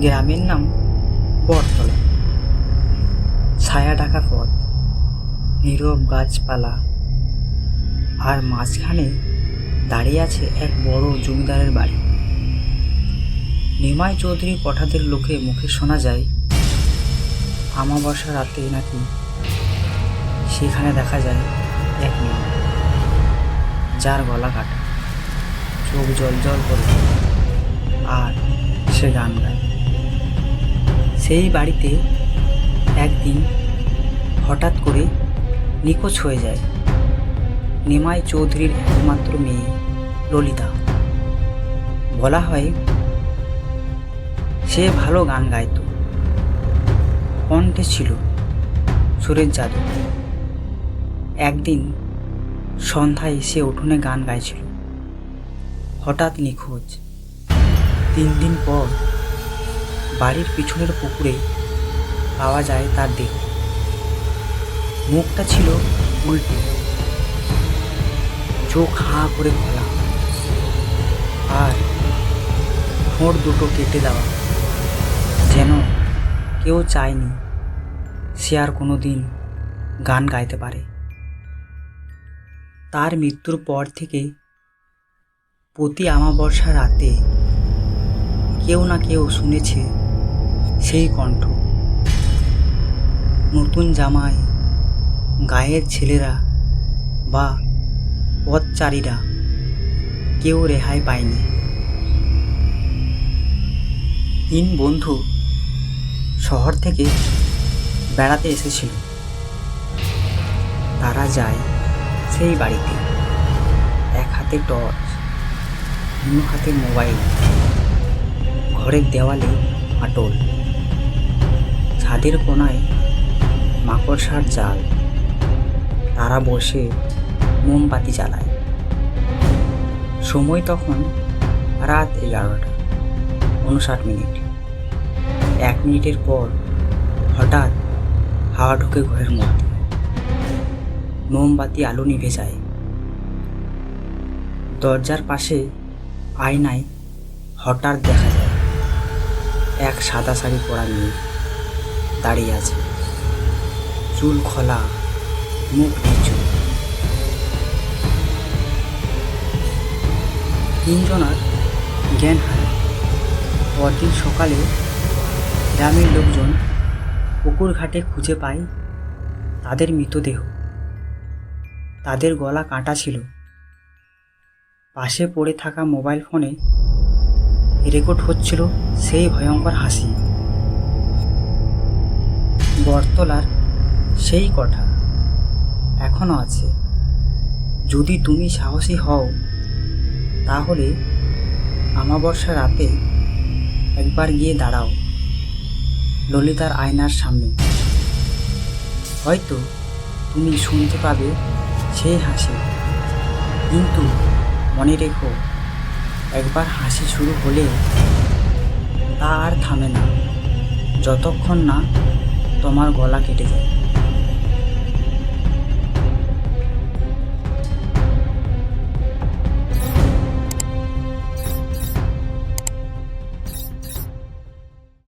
গ্রামের নাম বটতলা। ছায়া ঢাকা পথ, নীরব গাছপালা। আর মাঝখানে দাঁড়িয়ে আছে এক বড় জমিদারের বাড়ি। নিমাই চৌধুরী পঠাদের লোকে মুখে শোনা যায়, আমাবস্যা রাতে নাকি? সেখানে দেখা যায় এক মেয়ে, যার গলা কাটা, চোখ জল জল করে। আর সে গান গায়। সেই বাড়িতে একদিন হঠাৎ করে নিখোঁজ হয়ে যায় নিমাই চৌধুরীর একমাত্র মেয়ে ললিতা। বলা হয়, সে ভালো গান গাইতো। কণ্ঠে ছিল সুরের জাদু একদিন সন্ধ্যায় সে উঠোনে গান গাইছিল। হঠাৎ নিখোঁজ। তিন দিন পর বাড়ির পিছনের পুকুরে পাওয়া যায় তার দেহ। মুখটা ছিল উল্টে। চোখ হাঁ করে খোলা। আর ঠোঁট দুটো কেটে দেওয়া। যেন কেউ চায়নি সে আর কোনো দিন গান গাইতে পারে। তার মৃত্যুর পর থেকে প্রতি আমাবস্যা রাতে কেউ না কেউ শুনেছে সেই কণ্ঠ। নতুন জামায় গায়ের ছেলেরা বা পথচারীরা কেউ রেহাই পায়নি। তিন বন্ধু শহর থেকে বেড়াতে এসেছিল। তারা যায় সেই বাড়িতে। এক হাতে টর্চ, অন্য হাতে মোবাইল, ঘরের দেওয়ালে আটল। ছাদের কোনায় মাকড়সার জাল। তারা বসে মোমবাতি জ্বালায়। সময় তখন রাত এগারোটা, উনষাট মিনিট। এক মিনিটের পর হঠাৎ হাওয়া ঢুকে ঘরের মধ্যে। মোমবাতি আলো নিভে যায়। দরজার পাশে আয়নায় হঠাৎ দেখা যায় এক সাদা শাড়ি পরা মেয়ে। দাঁড়িয়ে আছে। চুল খোলা, মুখ নিচু। তিনজনার জ্ঞান হারায়। পরদিন সকালে গ্রামের লোকজন পুকুর ঘাটে খুঁজে পায় তাদের মৃতদেহ। তাদের গলা কাটা ছিল। পাশে পড়ে থাকা মোবাইল ফোনে রেকর্ড হচ্ছিল সেই ভয়ঙ্কর হাসি। বটতলার সেই কথা এখনও আছে। যদি তুমি সাহসী হও, তাহলে আমাবস্যা রাতে একবার গিয়ে দাঁড়াও ললিতার আয়নার সামনে। হয়তো তুমি শুনতে পাবে সেই হাসি। কিন্তু মনে রেখো, একবার হাসি শুরু হলে তা আর থামে না। যতক্ষণ না তোমার গলা কেটে যায়।